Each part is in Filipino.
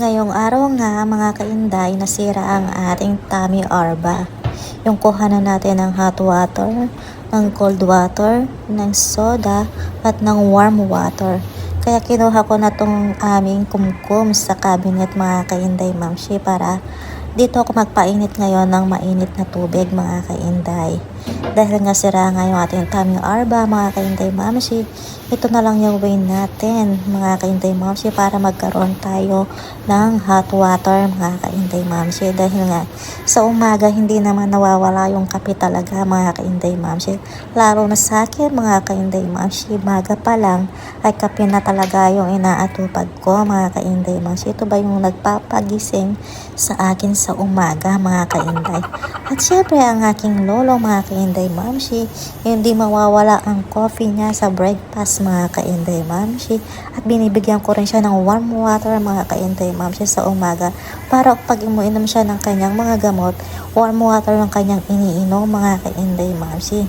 Ngayong araw nga mga kainday, nasira ang ating tummy arba. Yung kuhanan natin ng hot water, ng cold water, ng soda, at ng warm water. Kaya kinuha ko na tong aming kumkum sa cabinet mga kainday mamshi para dito ako magpainit ngayon ng mainit na tubig mga kainday. Dahil nga sira nga yung ating tummy arba mga kainday mamshi, ito na lang yung way natin mga kainday mamshi para magkaroon tayo ng hot water mga kainday mamshi. Dahil nga sa umaga hindi naman nawawala yung kape talaga mga kainday mamshi. Lalo na sa akin mga kainday mamshi, maga pa lang ay kape na talaga yung inaatupag ko mga kainday mamshi. Ito ba yung nagpapagising sa akin sa umaga mga kainday. At syempre ang aking lolo mga kainday mamshi, hindi mawawala ang coffee niya sa breakfast mga kainday mamshi. At binibigyan ko rin siya ng warm water mga kainday mamshi sa umaga para pag imuinom siya ng kanyang mga gamot, warm water ng kanyang iniinom mga kainday mamshi.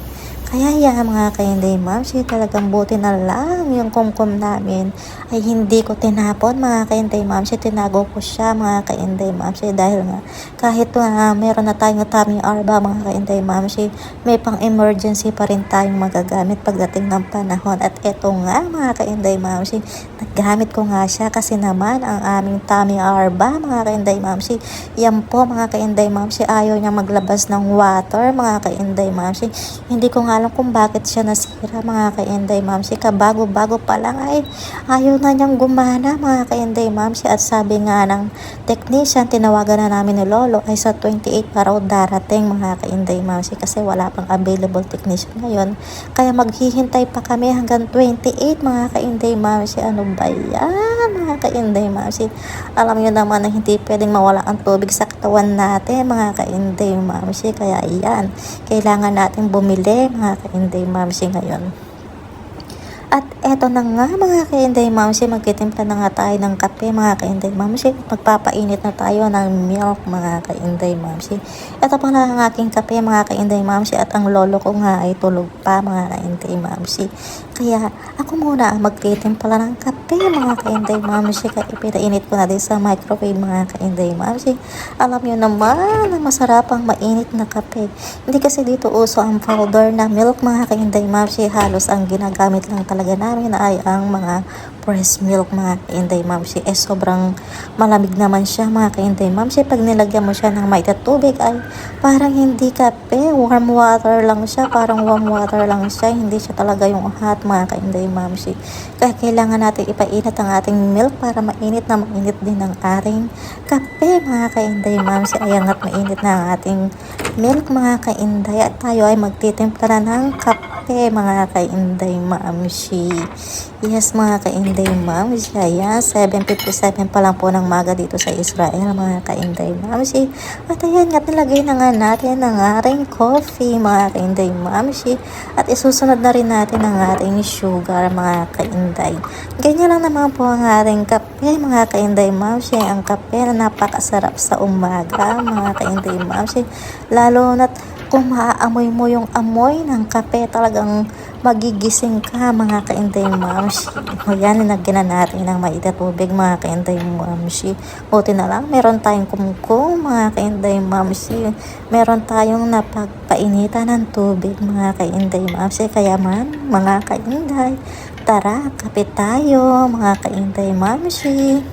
Kaya yan mga kainday mamshi, talagang buti na lang yung kumkum namin. Ay hindi ko tinapon mga kainday mamshi, tinago ko siya mga kainday mamshi dahil nga kahit uh, meron na tayong tummy arba mga kainday mamshi, may pang emergency pa rin tayong magagamit pagdating ng panahon. At eto nga mga kainday mamshi, naggamit ko nga siya kasi naman ang aming tummy arba mga kainday mamshi, yan po mga kainday mamshi, ayaw niya maglabas ng water mga kainday mamshi, hindi ko nga alam kung bakit siya nasira mga ka-Inday Mamsi. Kabago-bago pa lang ay ayaw na niyang gumana mga ka-Inday Mamsi. At sabi nga ng technician, tinawagan na namin ni Lolo ay sa 28 pa raw darating mga ka-Inday Mamsi kasi wala pang available technician ngayon. Kaya maghihintay pa kami hanggang 28 mga ka-Inday Mamsi. Ano ba yan mga ka-Inday Mamsi? Alam niyo naman na hindi pwedeng mawala ang tubig sa katawan natin mga ka-Inday Mamsi. Kaya yan, kailangan natin bumili mga ka-Inday Mamsi ngayon. At eto na nga mga ka-Inday Mamsi, magkitimpla na nga tayo ng kape mga ka-Inday Mamsi. Magpapainit na tayo ng milk mga ka-Inday Mamsi. Ito pa na ang aking kape mga ka-Inday Mamsi at ang lolo ko nga ay tulog pa mga ka-Inday Mamsi. Kaya ako muna ang magtitimpla ng kape mga ka-Inday Mamsi. Kaya ipinainit ko na din sa microwave mga ka-Inday Mamsi. Alam nyo naman na masarap ang mainit na kape. Hindi kasi dito uso ang powder na milk mga ka-Inday Mamsi. Halos ang ginagamit lang talaga talaga namin ay ang mga fresh milk mga kainday mamsi. Eh sobrang malamig naman siya mga kainday mamsi. Pag nilagyan mo siya ng maitat tubig ay parang hindi kape. Warm water lang siya. Parang warm water lang siya. Hindi siya talaga yung hot mga kainday mamsi. Kaya kailangan natin ipainit ang ating milk para mainit na mainit din ang ating kape mga kainday mamsi. Ayan at mainit na ang ating milk mga kainday. At tayo ay magtitimpla ng kape kape mga kainday mamshi. Yes mga kainday mamshi. Ayan, 7.57 pa lang po ng maga dito sa Israel mga kainday mamshi. At ayan nga nilagay na nga natin ang ating coffee mga kainday mamshi. At isusunod na rin natin ang ating sugar mga kainday. Ganyan lang naman po ang ating kape mga kainday mamshi. Ang kape na napakasarap sa umaga mga kainday mamshi. Lalo na't kung maaamoy mo yung amoy ng kape, talagang magigising ka mga kainday mamshi. O yan, linagyan na natin ng maita tubig mga kainday mamshi. Buti na lang, meron tayong kumkum mga kainday mamshi. Meron tayong napagpainitan ng tubig mga kainday mamshi. Kaya man, mga kainday, tara, kape tayo mga kainday mamshi.